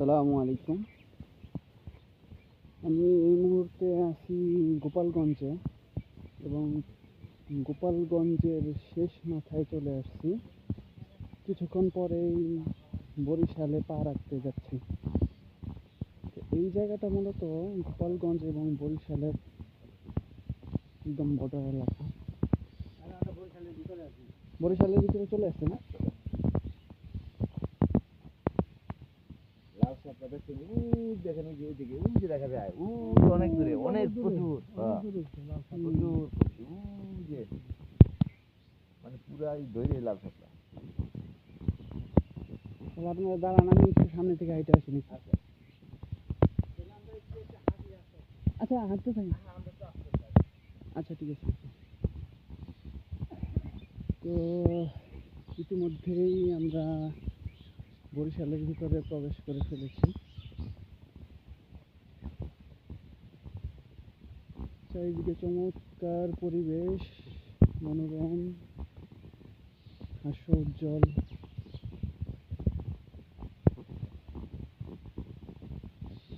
আসসালামু আলাইকুম। আমি এই মুহূর্তে আছি গোপালগঞ্জে এবং গোপালগঞ্জের শেষ মাথায় চলে আসছি। কিছুক্ষণ পরেই বরিশালে পা রাখতে যাচ্ছি। এই জায়গাটা মূলত গোপালগঞ্জ এবং বরিশালের একদম বর্ডার এলাকা। বরিশালের ভিতরে চলে আসছে না? ওই দেখেন ওই যে ওইদিকে ওই যে দেখা যায় যে অনেক দূরে অনেক প্রচুর হ্যাঁ, প্রচুর ওই যে মানে পুরাই ধরে লাল তাহলে আপনারা দাঁড়ান আমি একটু সামনে থেকে হাইটে আসি নাকি? আচ্ছা হাঁটতে থাকি। আচ্ছা ঠিক আছে। তো ইতিমধ্যেই আমরা বরিশালের ভিতরে প্রবেশ করে ফেলেছি। চারিদিকে চমৎকার পরিবেশ, মনোরম হাস্য উজ্জ্বল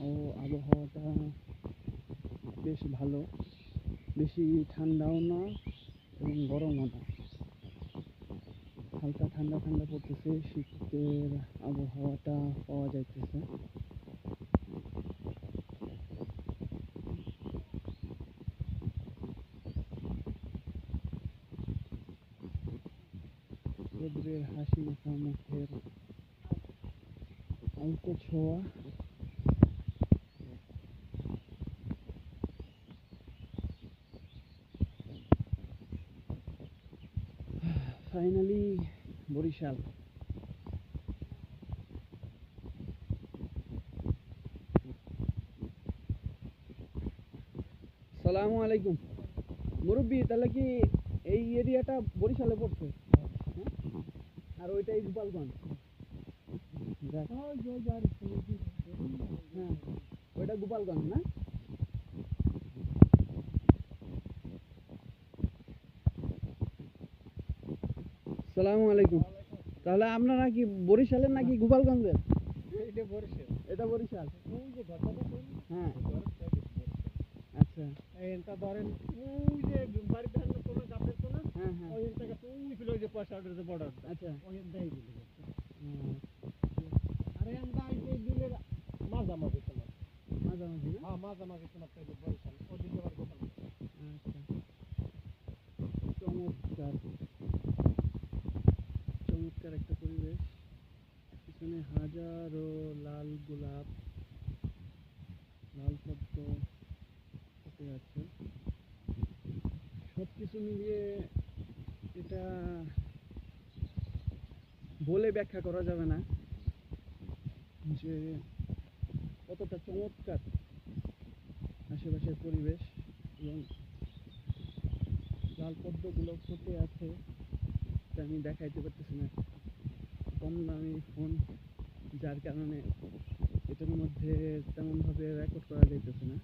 ও আবহাওয়াটা বেশ ভালো। বেশি ঠান্ডাও না এবং গরমও না। হালকা ঠান্ডা ঠান্ডা পড়তেছে শীতের আবহাওয়াটা পাওয়া যাইতেছে। রোদ্রের হাসি মাখা মুখের অল্প ছোঁয়া। ফাইনালি বরিশাল সালামু আলাইকুম মুরব্বী, তাহলে কি এই এরিয়াটা বরিশালে পড়ছে হ্যাঁ? আর ওইটাই গোপালগঞ্জ। হ্যাঁ ওইটা গোপালগঞ্জ না সালামু আলাইকুম। তাহলে আপনারা কি বরিশালের নাকি গোপালগঞ্জের? এটা বরিশাল। হ্যাঁ। আচ্ছা। এটা ধরেন ওই যে বাড়িতে কোনো গাছের হ্যাঁ হ্যাঁ। ওই থেকে যে পয়সা যে বর্ডার আচ্ছা। ওই দেই দিল আরে আমরা এই যে দিলের মাঝামাঝি তোমার মাঝামাঝি হ্যাঁ মাঝামাঝি তোমার বরিশাল আবার গোপাল আচ্ছা চমৎকার চমৎকার একটা পরিবেশ পিছনে হাজারো লাল গোলাপ, লাল পদ্ম ফুটে আছে। সব কিছু মিলিয়ে এটা বলে ব্যাখ্যা করা যাবে না যে কতটা চমৎকার আশেপাশের পরিবেশ এবং লাল পদ্মগুলো ফুটে আছে। আমি দেখাইতে পারতেছি না। কম দামি ফোন যার কারণে এটার মধ্যে তেমনভাবে রেকর্ড করা যাইতেছে না।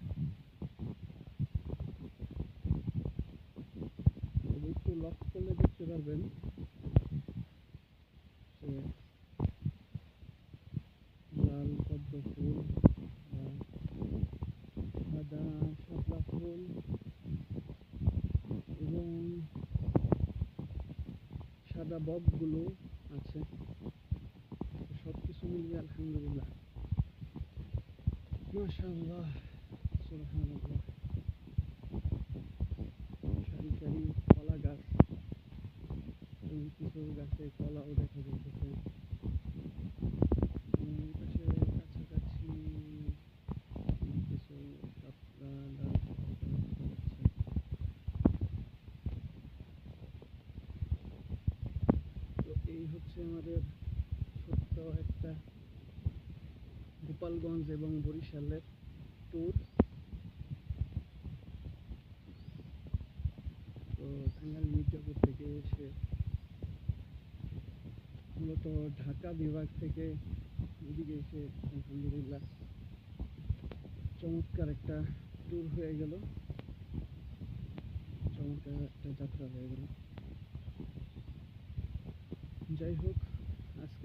একটু লক্ষ্য করলে দেখতে পারবেন লাল পদ্ম ফুল সাদা শাপলা ফুল এবং সাদা বকগুলো আছে। সব আলহামদুলিল্লাহ। মাশাআল্লাহ, সুবহানাল্লাহ। সারি সারি কলা গাছ এবং কিছু গাছে কলাও দেখা যাচ্ছে। এই হচ্ছে আমাদের ছোট্ট একটা গোপালগঞ্জ এবং বরিশালের ট্যুর তো টাঙ্গাইল মির্জাপুর থেকে এসে মূলত ঢাকা বিভাগ থেকে এদিকে এসে আলহামদুলিল্লাহ চমৎকার একটা ট্যুর হয়ে গেল। চমৎকার একটা যাত্রা হয়ে গেল। যাই হোক